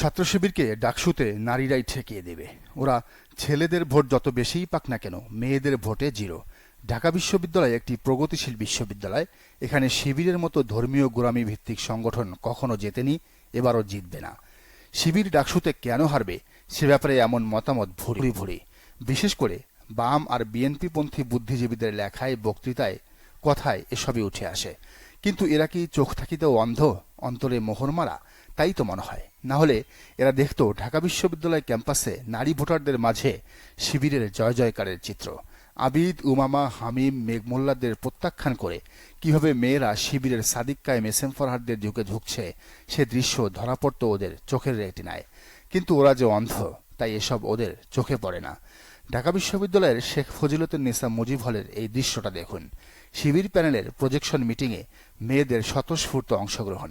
ছাত্র শিবিরকে ডাকসুতে নারীরাই ঠেকিয়ে দেবে। ওরা ছেলেদের ভোট যত বেশিই পাক না কেন, মেয়েদের ভোটে জিরো। ঢাকা বিশ্ববিদ্যালয় একটি প্রগতিশীল বিশ্ববিদ্যালয়। এখানে শিবিরের মতো ধর্মীয় গোড়ামি ভিত্তিক সংগঠন কখনো জেতেনি, এবারও জিতবে না। শিবির ডাকসুতে কেন হারবে, সে ব্যাপারে এমন মতামত ভুরি ভুরি। বিশেষ করে বাম আর বিএনপিপন্থী বুদ্ধিজীবীদের লেখায়, বক্তৃতায় কথায় এসবই উঠে আসে। কিন্তু এরা কি চোখ থাকিতেও অন্ধ? অন্তরে মোহর মারা, তাই তো মনে হয়। না হলে এরা দেখতো ঢাকা বিশ্ববিদ্যালয় ক্যাম্পাসে নারী ভোটারদের মাঝে শিবিরের জয় জয়কারের চিত্র। আবিদ, উমামা, হামিম, মেঘমোল্লাদের প্রত্যাখ্যান করে কীভাবে মেয়েরা শিবিরের সাদিক কায়েম এম ফরহাদদের ঝুঁকছে, সে দৃশ্য ধরা পড়তো ওদের চোখের রেটিনায়। কিন্তু ওরা যে অন্ধ, তাই এসব ওদের চোখে পড়ে না। ঢাকা বিশ্ববিদ্যালয়ের শেখ ফজিলতুন নিসা মুজিব হলের এই দৃশ্যটা দেখুন। শিবির প্যানেলের প্রজেকশন মিটিংয়ে মেয়েদের স্বতঃস্ফূর্ত অংশগ্রহণ।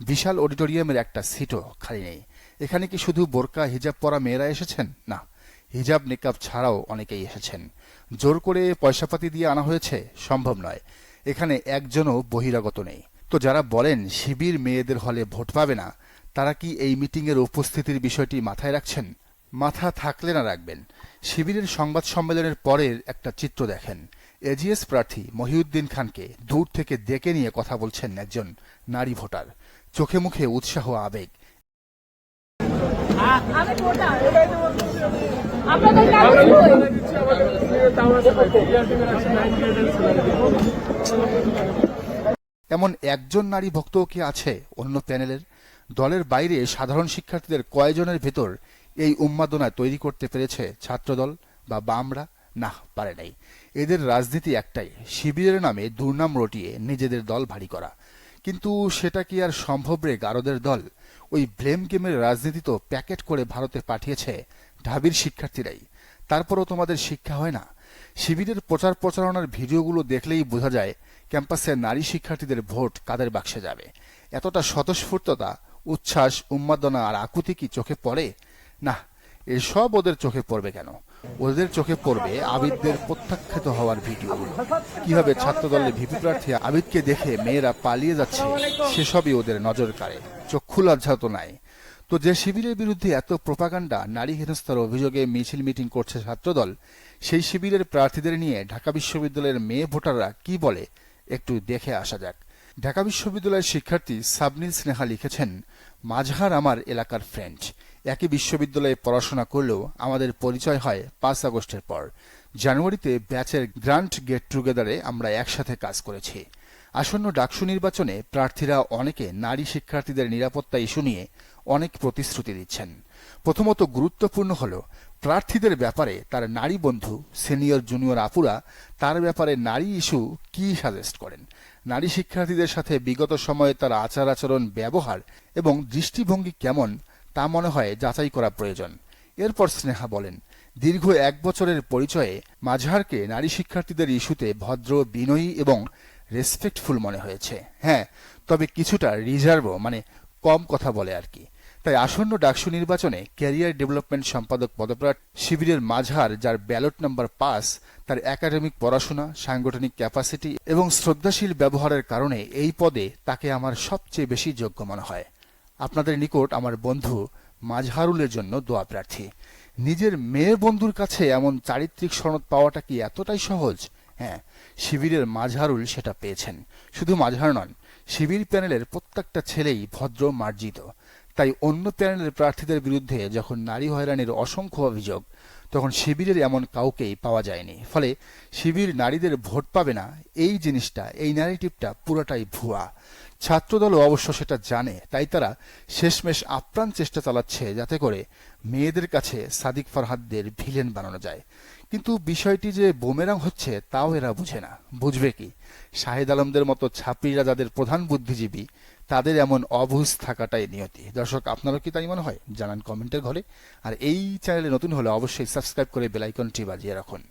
বিশাল অডিটোরিয়ামের একটা সিটও খালি নেই। এখানে কি শুধু বোরকা, হিজাব পরা মেয়েরা এসেছেন? না, হিজাব নিকাব ছাড়াও অনেকেই এসেছেন। জোর করে পয়সাপাতি দিয়ে আনা হয়েছে সম্ভব নয়। এখানে একজনও বহিরাগত নেই। তো যারা বলেন শিবির মেয়েদের হলে ভোট পাবে না, তারা কি এই মিটিংয়ের উপস্থিতির বিষয়টি মাথায় রাখছেন? মাথা থাকলে না রাখবেন। শিবিরের সংবাদ সম্মেলনের পরের একটা চিত্র দেখেন। এজিএস প্রার্থী মহিউদ্দিন খানকে দূর থেকে ডেকে নিয়ে কথা বলছেন একজন নারী ভোটার। চোখে মুখে উৎসাহ, আবেগ। এমন একজন নারী ভক্তও কি আছে অন্য প্যানেলের? দলের বাইরে সাধারণ শিক্ষার্থীদের কয়জনের ভেতর এই উন্মাদনা তৈরি করতে পেরেছে ছাত্রদল বা বামরা? না, পারে নাই। এদের রাজনীতি একটাই, শিবিরের নামে দুর্নাম রটিয়ে নিজেদের দল ভারী করা। কিন্তু সেটা কি আর সম্ভব রে গারদের দল? ওই ব্লেম গেমের রাজনীতি তো প্যাকেট করে ভারতে পাঠিয়েছে ঢাবির শিক্ষার্থীরাই। তারপরও তোমাদের শিক্ষা হয় না? শিবিরের প্রচার প্রচারণার ভিডিওগুলো দেখলেই বোঝা যায়, ক্যাম্পাসে নারী শিক্ষার্থীদের ভোট কাদের বাক্সে যাবে। এতটা স্বতঃস্ফূর্ততা, উচ্ছ্বাস, উন্মাদনা আর আকুতি কি চোখে পড়ে? না, এসব ওদের চোখে পড়বে কেন? ওদের চোখে পড়বে আবিদদের প্রত্যাখ্যাত হওয়ার ভিডিওগুলো কীভাবে ছাত্রদলের ভিপি প্রার্থী আবিদকে দেখে মেয়েরা পালিয়ে যাচ্ছে, সেসবই ওদের নজর কাড়ে। চক্ষু লজ্জা তো নাই। তো যে শিবিরের বিরুদ্ধে এত প্রপাগান্ডা, নারী হেনস্থার অভিযোগে মিছিল মিটিং করছে ছাত্রদল, সেই শিবিরের প্রার্থীদের নিয়ে ঢাকা বিশ্ববিদ্যালয়ের মেয়ে ভোটাররা কি বলে, একটু দেখে আসা যাক। ঢাকা বিশ্ববিদ্যালয়ের শিক্ষার্থী সাবনীল স্নেহা লিখেছেন, মাঝহার আমার এলাকার ফ্রেন্ড একই বিশ্ববিদ্যালয়ে পড়াশোনা করলেও আমাদের পরিচয় হয় পাঁচ আগস্টের পর। জানুয়ারিতে ব্যাচের গ্রান্ট গেট টুগেদারে আমরা একসাথে কাজ করেছি। আসন্ন ডাকসু নির্বাচনে প্রার্থীরা অনেকে নারী শিক্ষার্থীদের নিরাপত্তা ইস্যু নিয়ে অনেক প্রতিশ্রুতি দিচ্ছেন। প্রথমত গুরুত্বপূর্ণ হল, প্রার্থীদের ব্যাপারে তার নারী বন্ধু, সিনিয়র, জুনিয়র আপুরা তার ব্যাপারে নারী ইস্যু কি সাজেস্ট করেন? নারী শিক্ষার্থীদের সাথে বিগত সময়ে তার আচার আচরণ ব্যবহার এবং দৃষ্টিভঙ্গি কেমন? তা মনে হয় যাচাই করা প্রয়োজন। এরপর স্নেহা বলেন, দীর্ঘ এক বছরের পরিচয়ে মাঝহারকে নারী শিক্ষার্থীদের ইস্যুতে ভদ্র, বিনয়ী এবং রেসপেক্টফুল মনে হয়েছে। হ্যাঁ তবে কিছুটা রিজার্ভও মানে কম কথা বলে আর কি। তাই আসন্ন ডাকসু নির্বাচনে ক্যারিয়ার ডেভেলপমেন্ট সম্পাদক পদপ্রার্থী শিবিরের মাঝহার, যার ব্যালট নাম্বার পাস তার একাডেমিক পড়াশোনা, সাংগঠনিক ক্যাপাসিটি এবং শ্রদ্ধাশীল ব্যবহারের কারণে এই পদে তাকে আমার সবচেয়ে বেশি যোগ্য মনে হয়। আপনাদের নিকট আমার বন্ধু মাঝহারুলের জন্য দোয়া প্রার্থী। নিজের মেয়ে বন্ধুর কাছে এমন চারিত্রিক সনদ পাওয়াটা কি এতটাই সহজ? হ্যাঁ শিবিরের মাঝহারুল সেটা পেয়েছেন। শুধু মাঝহার নন, শিবির প্যানেলের প্রত্যেকটা ছেলেই ভদ্র মার্জিত। তাই অন্য প্যানেলের প্রার্থীদের বিরুদ্ধে যখন নারী হয়রানির অসংখ্য অভিযোগ, তখন শিবিরের এমন কাউকেই পাওয়া যায়নি। ফলে শিবির নারীদের ভোট পাবে না। এই জিনিসটা, এই ন্যারেটিভটা পুরোটাই ভুয়া। ছাত্রদলও অবশ্য সেটা জানে, তাই তারা শেষমেশ আপ্রাণ চেষ্টা চালাচ্ছে যাতে করে মেয়েদের কাছে সাদিক ফরহাদদের ভিলেন বানানো যায়। কিন্তু বিষয়টি যে বোমেরাং হচ্ছে, তাও এরা বুঝে না। বুঝবে কি? শাহেদ আলমদের মতো ছাত্রীরা যাদের প্রধান বুদ্ধিজীবী, তাদের এমন অবুঝ থাকাটাই নিয়তি। দর্শক, আপনারও কি তাই মনে হয়? জানান কমেন্টের ঘরে। আর এই চ্যানেলে নতুন হলে অবশ্যই সাবস্ক্রাইব করে বেলাইকনটি বাজিয়ে রাখুন।